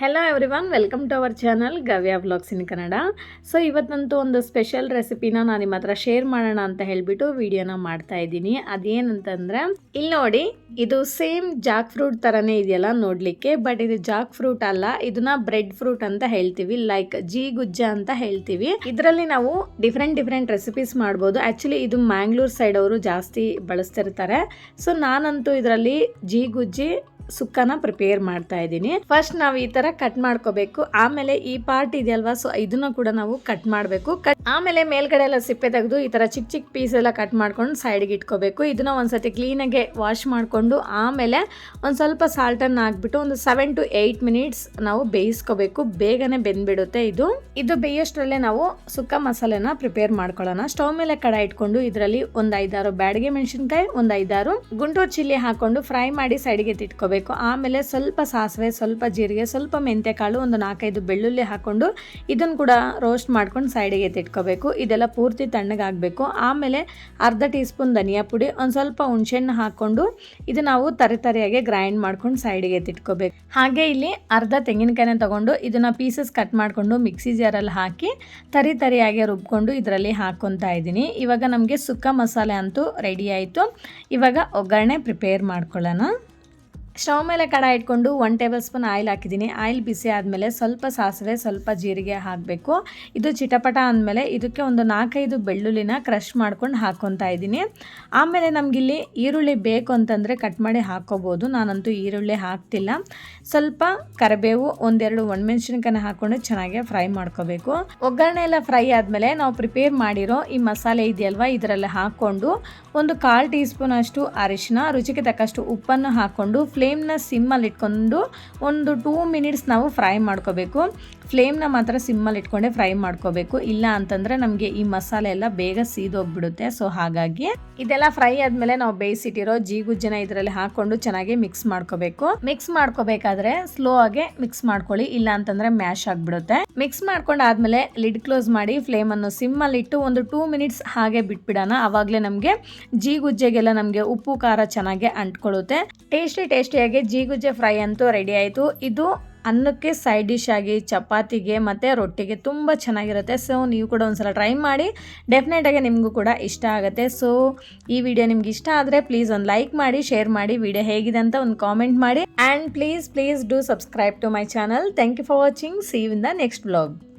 Hello everyone welcome to our channel Gavya vlogs in Kannada so ಇವತ್ತಂತೂ ಒಂದು special ರೆಸಿಪಿನ ನಾನು ನಿಮ್ಮ ಹತ್ರ ಶೇರ್ ಮಾಡೋಣ ಅಂತ ಹೇಳಿಬಿಟ್ಟು ವಿಡಿಯೋನ ಮಾಡ್ತಾ ಇದ್ದೀನಿ. ಅದೇನಂತಂದ್ರೆ ಇಲ್ಲಿ ನೋಡಿ, ಇದು ಸೇಮ್ ಜಾಕ್ ಫ್ರೂಟ್ ಥರನೇ ಇದೆಯಲ್ಲ ನೋಡಲಿಕ್ಕೆ ಬಟ್ ಇದು ಜಾಕ್ ಫ್ರೂಟ್ ಅಲ್ಲ, ಇದನ್ನ ಬ್ರೆಡ್ ಫ್ರೂಟ್ ಅಂತ ಹೇಳ್ತೀವಿ ಲೈಕ್ ಜಿ ಗುಜ್ಜ ಅಂತ ಹೇಳ್ತೀವಿ. ಇದರಲ್ಲಿ ನಾವು ಡಿಫ್ರೆಂಟ್ ಡಿಫ್ರೆಂಟ್ ರೆಸಿಪೀಸ್ ಮಾಡ್ಬೋದು. ಆ್ಯಕ್ಚುಲಿ ಇದು ಮ್ಯಾಂಗ್ಳೂರ್ ಸೈಡ್ ಅವರು ಜಾಸ್ತಿ ಬಳಸ್ತಿರ್ತಾರೆ. ಸೊ ನಾನಂತೂ ಇದರಲ್ಲಿ ಜಿ ಗುಜ್ಜಿ ಸುಕ್ಕನ ಪ್ರಿಪೇರ್ ಮಾಡ್ತಾ ಇದ್ದೀನಿ. ಫಸ್ಟ್ ನಾವು ಈ ತರ ಕಟ್ ಮಾಡ್ಕೋಬೇಕು. ಆಮೇಲೆ ಈ ಪಾರ್ಟ್ ಇದೆಯಲ್ವಾ ಸೊ ಇದನ್ನ ಕೂಡ ನಾವು ಕಟ್ ಮಾಡಬೇಕು. ಆಮೇಲೆ ಮೇಲ್ಗಡೆ ಎಲ್ಲ ಸಿಪ್ಪೆ ತೆಗೆದು ಈ ತರ ಚಿಕ್ಕ ಚಿಕ್ಕ ಪೀಸ್ ಎಲ್ಲ ಕಟ್ ಮಾಡ್ಕೊಂಡು ಸೈಡ್ಗೆ ಇಟ್ಕೋಬೇಕು. ಇದನ್ನ ಒಂದ್ಸತಿ ಕ್ಲೀನಾಗೆ ವಾಶ್ ಮಾಡಿಕೊಂಡು ಆಮೇಲೆ ಒಂದು ಸ್ವಲ್ಪ ಸಾಲ್ಟನ್ನು ಹಾಕ್ಬಿಟ್ಟು ಒಂದು ಸೆವೆನ್ ಟು ಏಯ್ಟ್ ಮಿನಿಟ್ಸ್ ನಾವು ಬೇಯಿಸ್ಕೋಬೇಕು. ಬೇಗನೆ ಬೆಂದ್ಬಿಡುತ್ತೆ ಇದು. ಇದು ಬೇಯೋಷ್ಟರಲ್ಲೇ ನಾವು ಸುಕ್ಕ ಮಸಾಲೆನ ಪ್ರಿಪೇರ್ ಮಾಡ್ಕೊಳ್ಳೋಣ. ಸ್ಟವ್ ಮೇಲೆ ಕಡ ಇಟ್ಕೊಂಡು ಇದರಲ್ಲಿ ಒಂದು ಐದಾರು ಬ್ಯಾಡಗೆ ಮೆಣಸಿನ್ಕಾಯಿ, ಒಂದು ಐದಾರು ಗುಂಟೂರು ಚಿಲ್ಲಿ ಹಾಕೊಂಡು ಫ್ರೈ ಮಾಡಿ ಸೈಡ್ಗೆ ತಿಟ್ಕೋಬೇಕು ಆಮೇಲೆ ಸ್ವಲ್ಪ ಸಾಸಿವೆ, ಸ್ವಲ್ಪ ಜೀರಿಗೆ, ಸ್ವಲ್ಪ ಮೆಂತೆಕಾಳು ಒಂದು ನಾಲ್ಕೈದು ಬೆಳ್ಳುಳ್ಳಿ ಹಾಕೊಂಡು ಇದನ್ನು ಕೂಡ ರೋಸ್ಟ್ ಮಾಡ್ಕೊಂಡು ಸೈಡಿಗೆ ಎತ್ತಿಟ್ಕೋಬೇಕು. ಇದೆಲ್ಲ ಪೂರ್ತಿ ತಣ್ಣಗಾಗಬೇಕು. ಆಮೇಲೆ ಅರ್ಧ ಟೀ ಸ್ಪೂನ್ ಧನಿಯಾ ಪುಡಿ, ಒಂದು ಸ್ವಲ್ಪ ಹುಣಸೆಹಣ್ಣು ಹಾಕ್ಕೊಂಡು ಇದು ನಾವು ತರಿ ತರಿಯಾಗಿ ಗ್ರೈಂಡ್ ಮಾಡ್ಕೊಂಡು ಸೈಡಿಗೆ ಎತ್ತಿಟ್ಕೋಬೇಕು. ಹಾಗೆ ಇಲ್ಲಿ ಅರ್ಧ ತೆಂಗಿನಕಾಯಿನ ತಗೊಂಡು ಇದನ್ನ ಪೀಸಸ್ ಕಟ್ ಮಾಡಿಕೊಂಡು ಮಿಕ್ಸಿ ಜಾರಲ್ಲಿ ಹಾಕಿ ತರಿ ತರಿಯಾಗಿ ರುಬ್ಕೊಂಡು ಇದರಲ್ಲಿ ಹಾಕ್ಕೊತಾ ಇದ್ದೀನಿ. ಇವಾಗ ನಮಗೆ ಸುಕ್ಕ ಮಸಾಲೆ ಅಂತೂ ರೆಡಿ ಆಯಿತು. ಇವಾಗ ಒಗ್ಗರಣೆ ಪ್ರಿಪೇರ್ ಮಾಡ್ಕೊಳ್ಳೋಣ. ಸ್ಟವ್ ಮೇಲೆ ಕಡ ಇಟ್ಕೊಂಡು ಒನ್ ಟೇಬಲ್ ಸ್ಪೂನ್ ಆಯಿಲ್ ಹಾಕಿದ್ದೀನಿ. ಆಯಿಲ್ ಬಿಸಿ ಆದಮೇಲೆ ಸ್ವಲ್ಪ ಸಾಸಿವೆ, ಸ್ವಲ್ಪ ಜೀರಿಗೆ ಹಾಕಬೇಕು. ಇದು ಚಿಟಪಟ ಅಂದಮೇಲೆ ಇದಕ್ಕೆ ಒಂದು ನಾಲ್ಕೈದು ಬೆಳ್ಳುಳ್ಳಿನ ಕ್ರಷ್ ಮಾಡ್ಕೊಂಡು ಹಾಕ್ಕೊತಾ ಇದ್ದೀನಿ. ಆಮೇಲೆ ನಮಗಿಲ್ಲಿ ಈರುಳ್ಳಿ ಬೇಕು ಅಂತಂದರೆ ಕಟ್ ಮಾಡಿ ಹಾಕ್ಕೋಬೋದು ನಾನಂತೂ ಈರುಳ್ಳಿ ಹಾಕ್ತಿಲ್ಲ. ಸ್ವಲ್ಪ ಕರಿಬೇವು ಒಂದೆರಡು ಒಣಮೆಣ್ಸಿನ್ಕಾಯಿ ಹಾಕ್ಕೊಂಡು ಚೆನ್ನಾಗಿ ಫ್ರೈ ಮಾಡ್ಕೋಬೇಕು. ಒಗ್ಗರಣೆ ಎಲ್ಲ ಫ್ರೈ ಆದಮೇಲೆ ನಾವು ಪ್ರಿಪೇರ್ ಮಾಡಿರೋ ಈ ಮಸಾಲೆ ಇದೆಯಲ್ವ? ಇದರಲ್ಲಿ ಹಾಕ್ಕೊಂಡು ಒಂದು ಕಾಲು ಟೀ ಸ್ಪೂನ್ ಅಷ್ಟು ಅರಿಶಿನ, ರುಚಿಗೆ ತಕ್ಕಷ್ಟು ಉಪ್ಪನ್ನು ಹಾಕ್ಕೊಂಡು ಫ್ಲೇಮ್ನ ಸಿಮ್ಮಲ್ಲಿ ಇಟ್ಕೊಂಡು ಒಂದು ಟೂ ಮಿನಿಟ್ಸ್ ನಾವು ಫ್ರೈ ಮಾಡ್ಕೋಬೇಕು. ಫ್ಲೇಮ್ನ ಮಾತ್ರ ಸಿಮ್ಮಲ್ಲಿ ಇಟ್ಕೊಂಡೆ ಫ್ರೈ ಮಾಡ್ಕೋಬೇಕು. ಇಲ್ಲ ಅಂತಂದರೆ ನಮಗೆ ಈ ಮಸಾಲೆ ಎಲ್ಲ ಬೇಗ ಸೀದೋಗ್ಬಿಡುತ್ತೆ. ಸೊ ಹಾಗಾಗಿ ಇದೆಲ್ಲ ಫ್ರೈ ಆದಮೇಲೆ ನಾವು ಬೇಯಿಸಿಟ್ಟಿರೋ ಜೀಗುಜ್ಜನ ಇದರಲ್ಲಿ ಹಾಕೊಂಡು ಚೆನ್ನಾಗಿ ಮಿಕ್ಸ್ ಮಾಡ್ಕೋಬೇಕು. ಮಿಕ್ಸ್ ಮಾಡ್ಕೋಬೇಕಾದ್ರೆ ಸ್ಲೋ ಆಗಿ ಮಿಕ್ಸ್ ಮಾಡ್ಕೊಳ್ಳಿ. ಇಲ್ಲ ಅಂತಂದ್ರೆ ಮ್ಯಾಶ್ ಆಗಿಬಿಡುತ್ತೆ. ಮಿಕ್ಸ್ ಮಾಡ್ಕೊಂಡಾದ್ಮೇಲೆ ಲಿಡ್ ಕ್ಲೋಸ್ ಮಾಡಿ ಫ್ಲೇಮನ್ನು ಸಿಮ್ಮಲ್ಲಿ ಇಟ್ಟು ಒಂದು ಟೂ ಮಿನಿಟ್ಸ್ ಹಾಗೆ ಬಿಟ್ಬಿಡೋಣ. ಅವಾಗಲೇ ನಮಗೆ ಜೀಗುಜ್ಜೆಗೆಲ್ಲ ನಮಗೆ ಉಪ್ಪು, ಖಾರ ಚೆನ್ನಾಗಿ ಅಂಟ್ಕೊಳ್ಳುತ್ತೆ. ಟೇಸ್ಟಿ, ಟೇಸ್ಟಿಯಾಗಿ ಜೀಗುಜ್ಜೆ ಫ್ರೈ ಅಂತೂ ರೆಡಿ ಆಯಿತು. ಇದು ಅನ್ನಕ್ಕೆ ಸೈಡ್ ಡಿಶ್ ಆಗಿ, ಚಪಾತಿಗೆ ಮತ್ತು ರೊಟ್ಟಿಗೆ ತುಂಬ ಚೆನ್ನಾಗಿರುತ್ತೆ. ಸೊ ನೀವು ಕೂಡ ಒಂದ್ಸಲ ಟ್ರೈ ಮಾಡಿ. ಡೆಫಿನೆಟಾಗಿ ನಿಮಗೂ ಕೂಡ ಇಷ್ಟ ಆಗುತ್ತೆ. ಸೊ ಈ ವಿಡಿಯೋ ನಿಮ್ಗೆ ಇಷ್ಟ ಆದರೆ ಪ್ಲೀಸ್ ಒಂದು ಲೈಕ್ ಮಾಡಿ ಶೇರ್ ಮಾಡಿ. ವಿಡಿಯೋ ಹೇಗಿದೆ ಅಂತ ಒಂದು ಕಾಮೆಂಟ್ ಮಾಡಿ. And please please do subscribe to my channel thank you for watching see in the next vlog